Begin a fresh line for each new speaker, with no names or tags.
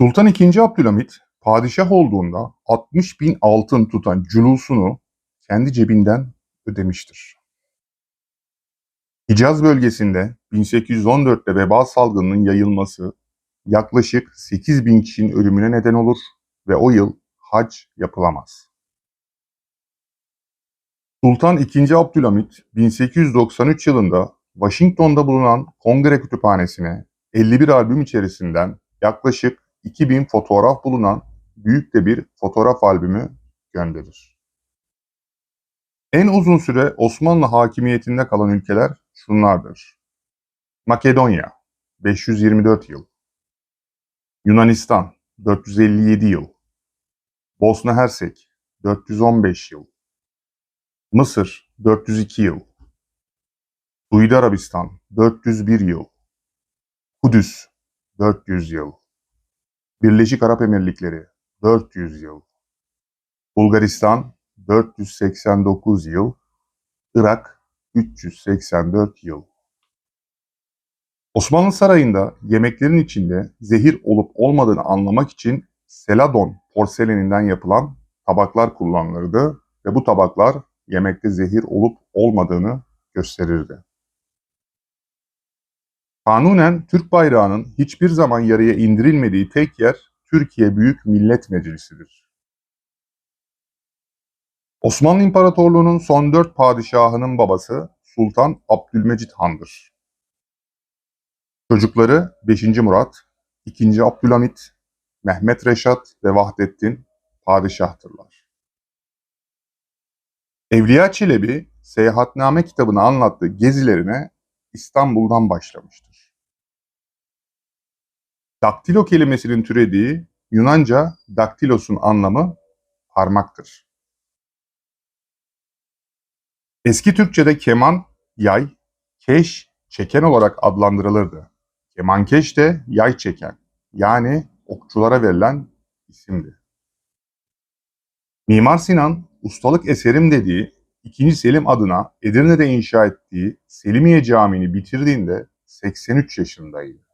Sultan II. Abdülhamit padişah olduğunda 60 bin altın tutan culusunu kendi cebinden ödemiştir. Hicaz bölgesinde 1814'te veba salgınının yayılması yaklaşık 8 bin kişinin ölümüne neden olur ve o yıl hac yapılamaz. Sultan II. Abdülhamit 1893 yılında Washington'da bulunan Kongre Kütüphanesi'ne 51 albüm içerisinden yaklaşık 2000 fotoğraf bulunan büyük de bir fotoğraf albümü gönderir. En uzun süre Osmanlı hakimiyetinde kalan ülkeler şunlardır. Makedonya 524 yıl. Yunanistan 457 yıl. Bosna Hersek 415 yıl. Mısır 402 yıl. Suudi Arabistan 401 yıl. Kudüs 400 yıl. Birleşik Arap Emirlikleri 400 yıl. Bulgaristan 489 yıl. Irak 384 yıl. Osmanlı Sarayı'nda yemeklerin içinde zehir olup olmadığını anlamak için Seladon porseleninden yapılan tabaklar kullanılırdı ve bu tabaklar yemekte zehir olup olmadığını gösterirdi. Kanunen Türk bayrağının hiçbir zaman yarıya indirilmediği tek yer Türkiye Büyük Millet Meclisi'dir. Osmanlı İmparatorluğu'nun son dört padişahının babası Sultan Abdülmecit Han'dır. Çocukları 5. Murat, 2. Abdülhamit, Mehmet Reşat ve Vahdettin padişahtırlar. Evliya Çelebi, Seyahatname kitabını anlattığı gezilerine İstanbul'dan başlamıştır. Daktilo kelimesinin türediği Yunanca daktilosun anlamı parmaktır. Eski Türkçe'de keman, yay, keş, çeken olarak adlandırılırdı. Kemankeş de yay çeken, yani okçulara verilen isimdi. Mimar Sinan, ustalık eserim dediği 2. Selim adına Edirne'de inşa ettiği Selimiye Camii'ni bitirdiğinde 83 yaşındaydı.